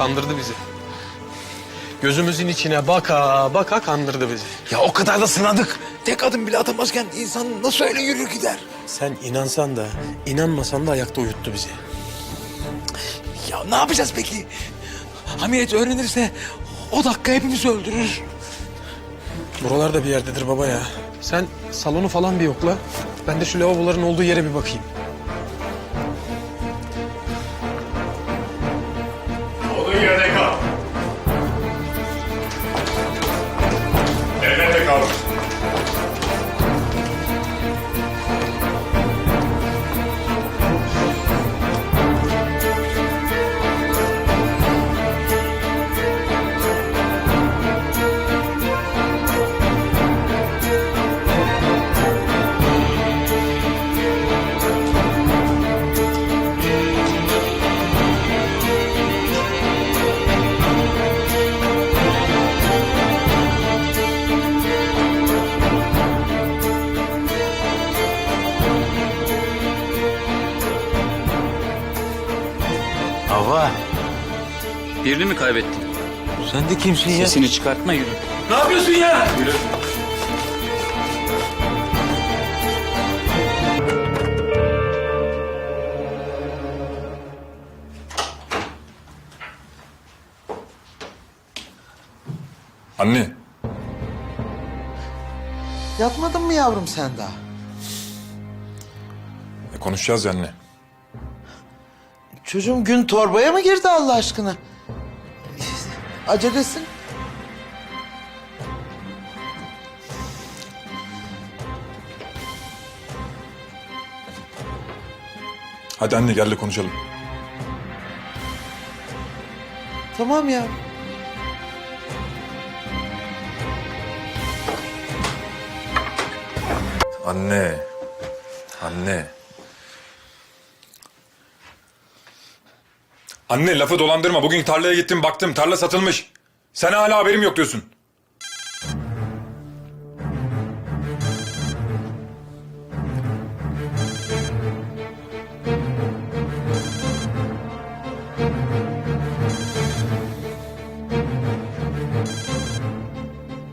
Kandırdı bizi. Gözümüzün içine baka baka kandırdı bizi. Ya o kadar da sınadık. Tek adım bile atamazken insan nasıl öyle yürür gider? Sen inansan da inanmasan da ayakta uyuttu bizi. Ya ne yapacağız peki? Hamiyet öğrenirse o dakika hepimizi öldürür. Buralarda bir yerdedir baba ya. Sen salonu falan bir yokla. Ben de şu lavaboların olduğu yere bir bakayım. Sen de kimsin ya? Sesini çıkartma yürü. Ne yapıyorsun ya? Yürü. Anne. Yatmadın mı yavrum sen daha? E, konuşacağız ya anne. Çocuğum gün torbaya mı girdi Allah aşkına? Acelesin. Hadi anne gel de konuşalım. Tamam ya. Anne. Anne. Anne lafı dolandırma. Bugün tarlaya gittim baktım tarla satılmış. Sen hala haberim yok diyorsun.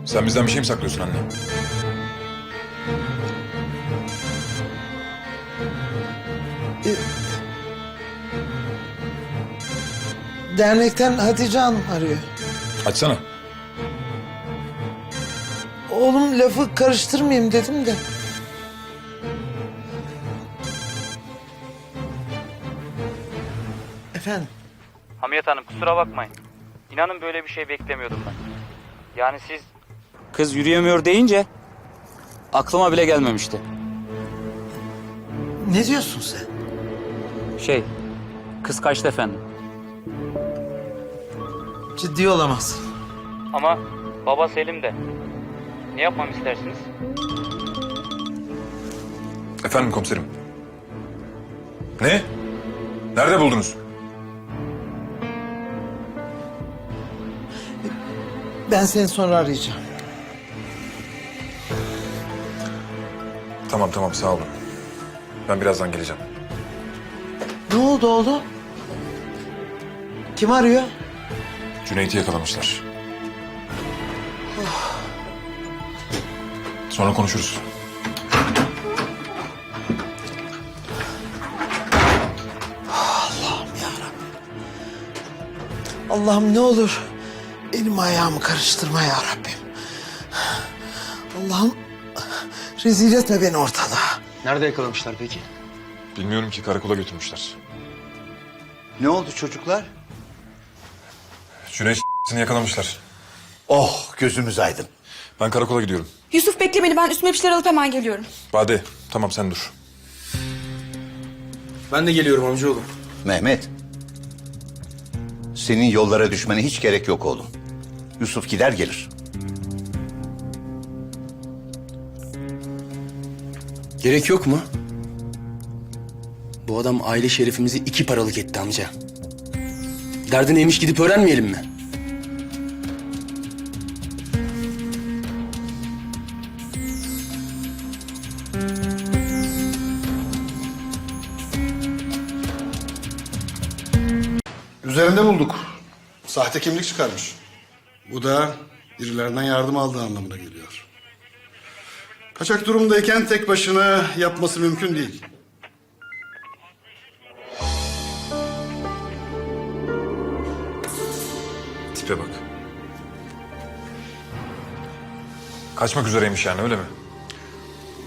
Sen bizden bir şey mi saklıyorsun anne? Dernekten Hatice Hanım arıyor. Açsana. Oğlum lafı karıştırmayayım dedim de. Efendim? Hamiyet Hanım kusura bakmayın. İnanın böyle bir şey beklemiyordum ben. Yani siz... Kız yürüyemiyor deyince aklıma bile gelmemişti. Ne diyorsun sen? Şey, kız kaçtı efendim. Ciddi olamazsın. Ama baba Selim de. Ne yapmam istersiniz? Efendim komiserim. Ne? Nerede buldunuz? Ben seni sonra arayacağım. Tamam tamam sağ olun. Ben birazdan geleceğim. Ne oldu oğlum? Kim arıyor? Cüneyt'i yakalamışlar. Sonra konuşuruz. Allah'ım ne olur elim ayağımı karıştırma ya Rabbim. Allah'ım rezil etme beni ortalığa. Nerede yakalamışlar peki? Bilmiyorum ki karakola götürmüşler. Ne oldu çocuklar? Cüneyt'ini yakalamışlar. Oh gözümüz aydın. Ben karakola gidiyorum. Yusuf bekle beni ben üstüme bir şeyler alıp hemen geliyorum. Bade tamam sen dur. Ben de geliyorum amcaoğlu. Mehmet. Senin yollara düşmene hiç gerek yok oğlum. Yusuf gider gelir. Gerek yok mu? Bu adam aile şerefimizi iki paralık etti amca. Derdi neymiş gidip öğrenmeyelim mi? Sahte kimlik çıkarmış. Bu da birilerinden yardım aldığı anlamına geliyor. Kaçak durumdayken tek başına yapması mümkün değil. Tipe bak. Kaçmak üzereymiş yani öyle mi?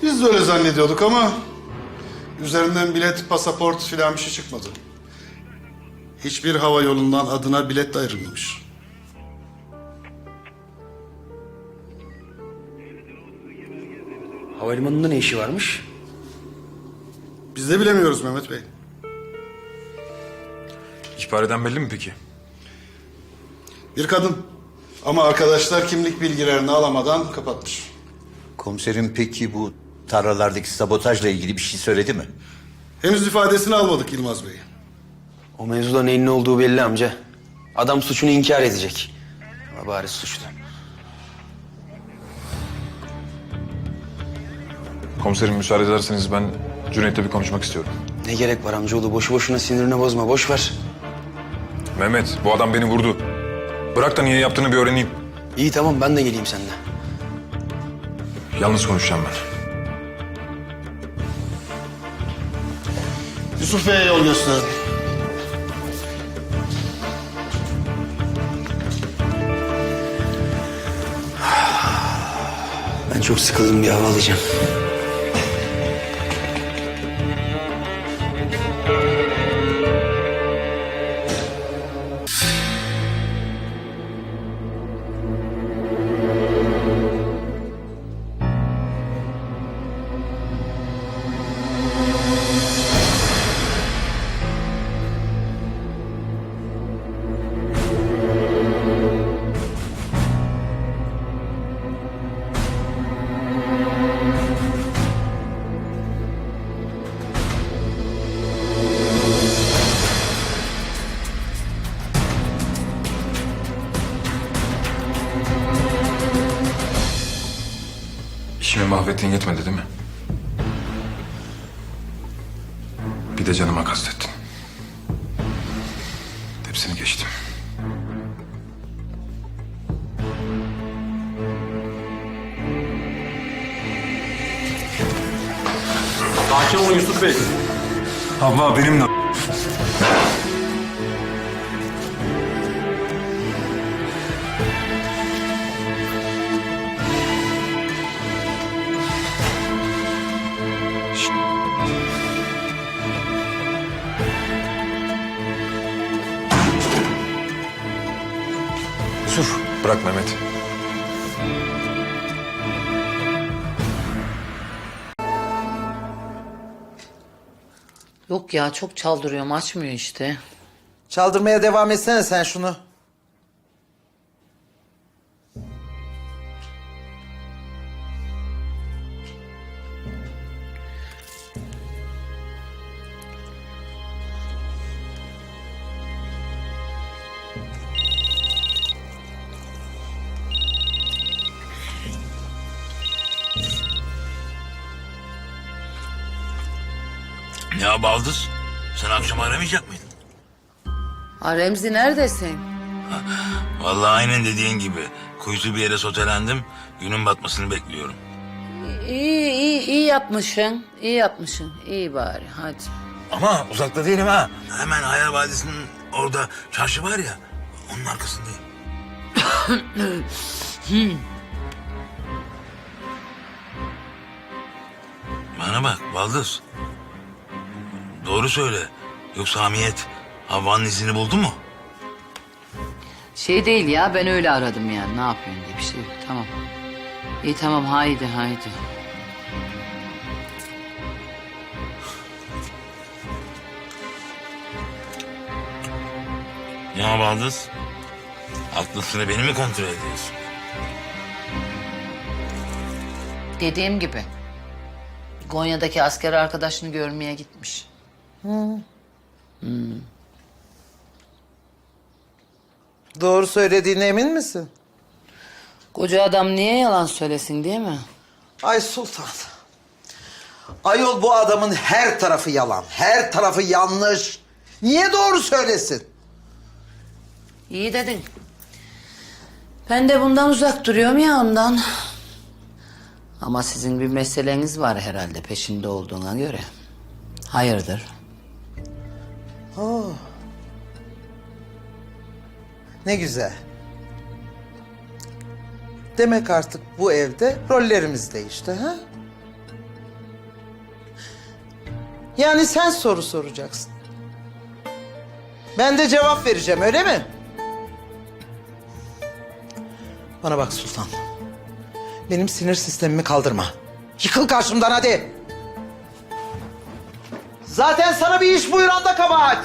Biz de öyle zannediyorduk ama üzerinden bilet, pasaport filan bir şey çıkmadı. Hiçbir hava yolundan adına bilet de ayrılmamış. Havalimanında ne işi varmış? Biz de bilemiyoruz Mehmet Bey. İhbar eden belli mi peki? Bir kadın. Ama arkadaşlar kimlik bilgilerini alamadan kapatmış. Komiserim peki bu tarlalardaki sabotajla ilgili bir şey söyledi mi? Henüz ifadesini almadık Yılmaz Bey. O mevzuda neyin ne olduğu belli amca. Adam suçunu inkar edecek. Ama bariz suçlu. Komiserim müsaade ederseniz ben Cüneyt'le bir konuşmak istiyorum. Ne gerek var amcaoğlu? Boşu boşuna sinirini bozma. Boş ver. Mehmet bu adam beni vurdu. Bırak da niye yaptığını bir öğreneyim. İyi tamam ben de geleyim seninle. Yalnız konuşacağım ben. Yusuf Bey'e yol gösterin. Çok sıkıldım bir hava alacağım. Mahvettin yetmedi değil mi? Bir de canıma kastettin. Hepsini geçtim. Sakin olun Yusuf Bey. Abla benimle. Yusuf. Bırak Mehmet. Yok ya çok çaldırıyorum açmıyor işte. Çaldırmaya devam etsene sen şunu. Ya Baldız sen akşam aramayacak mıydın? Ha Remzi neredesin? Vallahi aynen dediğin gibi. Kuytu bir yere sotelendim. Günün batmasını bekliyorum. İyi iyi iyi yapmışsın. İyi yapmışsın. İyi bari hadi. Ama uzakta değilim ha. Hemen Hayal Vadisi'nin orada çarşı var ya. Onun arkasındayım. Bana bak Baldız. Doğru söyle. Yoksa Hamiyet Havva'nın izini buldu mu? Şey değil ya ben öyle aradım yani ne yapıyorsun diye bir şey yok tamam. İyi tamam haydi haydi. Ya Baldız. Aklın sıra beni mi kontrol ediyorsun? Dediğim gibi. Konya'daki asker arkadaşını görmeye gitmiş. Doğru söylediğine emin misin? Koca adam niye yalan söylesin değil mi? Ay Sultan. Ayol bu adamın her tarafı yalan, her tarafı yanlış. Niye doğru söylesin? İyi dedin. Ben de bundan uzak duruyorum ya ondan. Ama sizin bir meseleniz var herhalde peşinde olduğuna göre. Hayırdır? Oo. Ne güzel. Demek artık bu evde rollerimiz değişti ha? Yani sen soru soracaksın. Ben de cevap vereceğim öyle mi? Bana bak Sultan. Benim sinir sistemimi kaldırma. Yıkıl karşımdan hadi. Zaten sana bir iş buyuran da kabahat.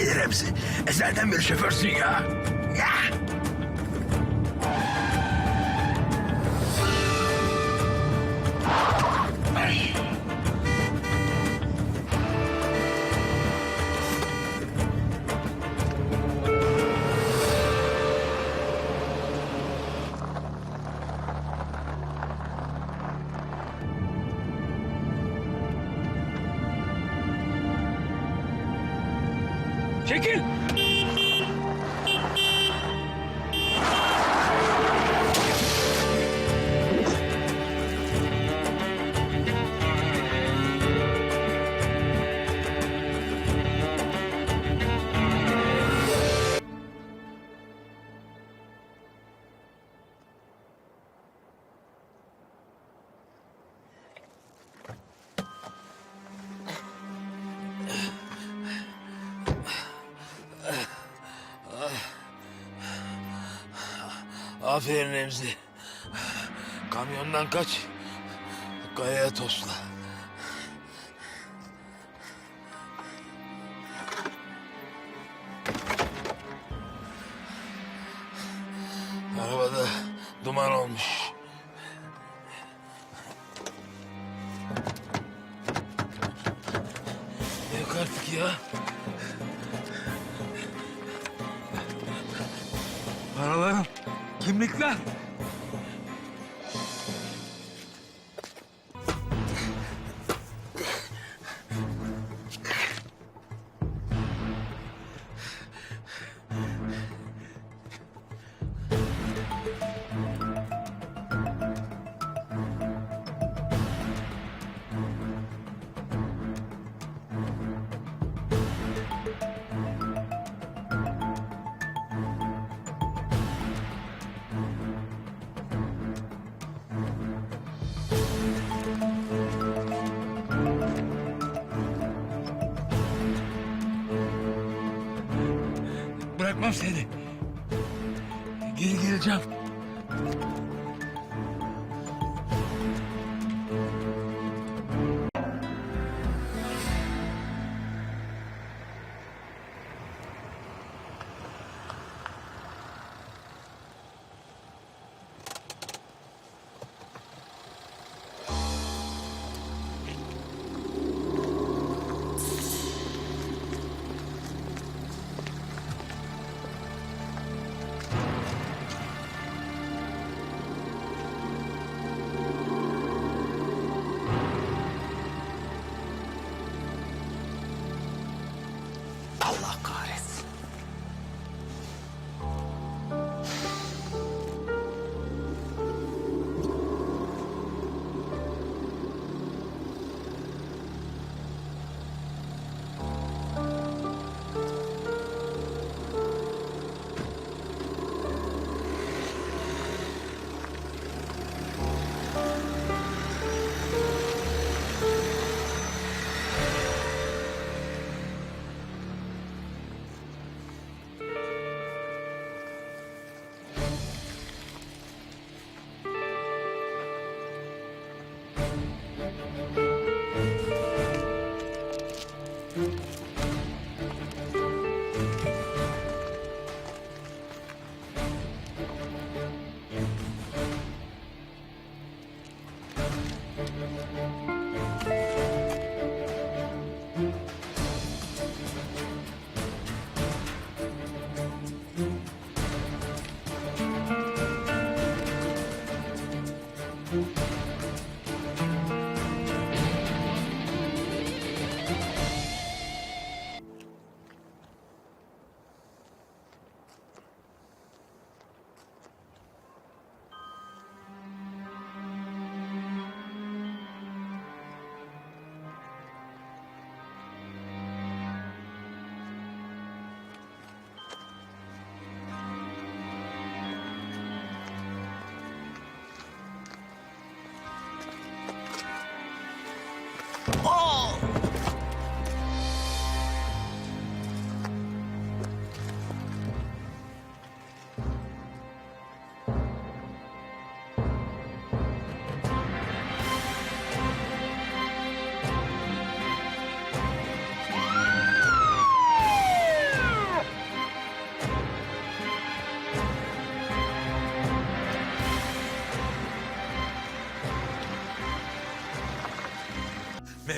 Delir hepsi. Ezelden beri şoförsün ya. Ya. Çekil. Aferin Remzi. Kamyondan kaç. Kayaya tosla. Bırakmam seni. Geri geleceğim.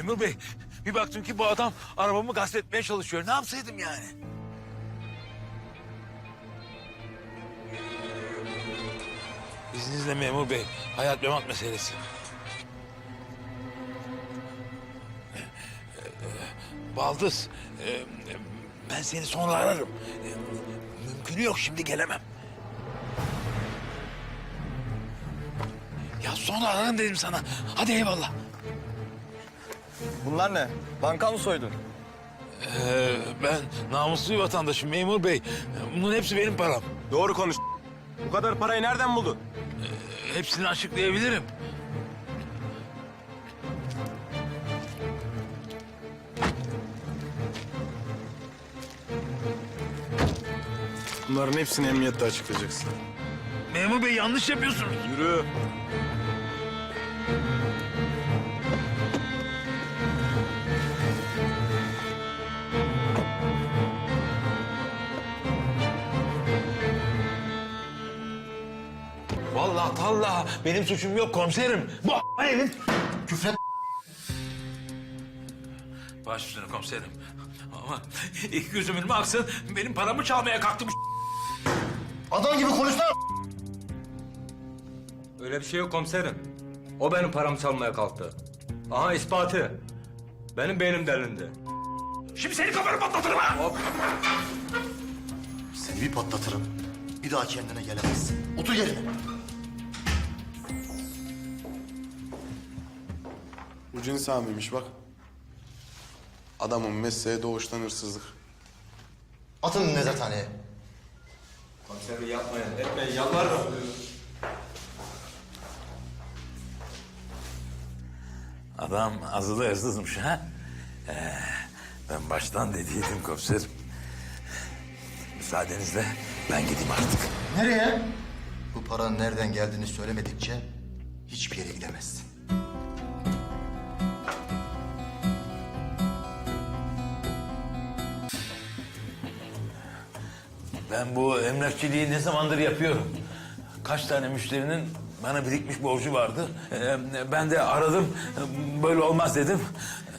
Memur bey bir baktım ki bu adam arabamı gasp etmeye çalışıyor. Ne yapsaydım yani? İzninizle memur bey. Hayat memat meselesi. Baldız, e, ben seni sonra ararım. E, Mümkünü yok şimdi gelemem. Ya sonra ararım dedim sana. Hadi eyvallah. Bunlar ne? Banka mı soydun? Ee, ben namuslu bir vatandaşım memur bey. Bunun hepsi benim param. Doğru konuş. Bu kadar parayı nereden buldun? Hepsini açıklayabilirim. Bunların hepsini emniyette açıklayacaksın. Memur bey yanlış yapıyorsunuz. Yürü. Vallahi tallahi benim suçum yok komiserim. Bu evin. Küfret. Baş üstüne komiserim. Ama ilk gözüm önüme aksın benim paramı çalmaya kalktı bu Adam gibi konuş lan. Öyle bir şey yok komiserim. O benim paramı çalmaya kalktı. Aha ispatı. Benim beynim delindi. Şimdi seni kafanı patlatırım ha. Seni bir patlatırım. Bir daha kendine gelemezsin. Otur yerine. Bu cins amiymiş bak. Adamın mesleği doğuştan hırsızlık. Atın nezarethaneye. Komiserim yapmayın, etmeyin, yalvarırım. Adam azılı hırsızmış ha. Ee, ben baştan dediydim komiserim. Müsaadenizle ben gideyim artık. Nereye? Bu paranın nereden geldiğini söylemedikçe hiçbir yere gidemezsin. Ben bu emlakçiliği ne zamandır yapıyorum. Kaç tane müşterinin bana birikmiş borcu vardı. Ee, ben de aradım, böyle olmaz dedim.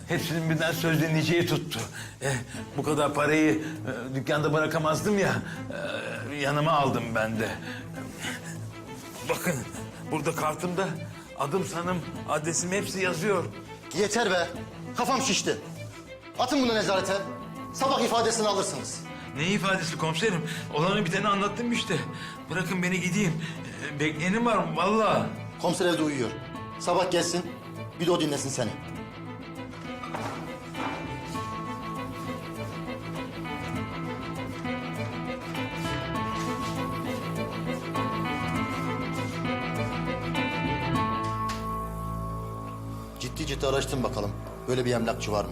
Hepsinin birden söz dinleyeceği tuttu. Eh, bu kadar parayı e, dükkanda bırakamazdım ya, e, yanıma aldım ben de. Bakın, burada kartımda adım sanım, adresim hepsi yazıyor. Yeter be. Kafam şişti. Atın bunu nezarete. Sabah ifadesini alırsınız. Ne ifadesi komiserim? Olanı biteni anlattım işte. Bırakın beni gideyim. Ee, Bekleyenim var? Vallahi. Komiser evde uyuyor. Sabah gelsin. Bir de o dinlesin seni. Ciddi ciddi araştırın bakalım. Böyle bir emlakçı var mı?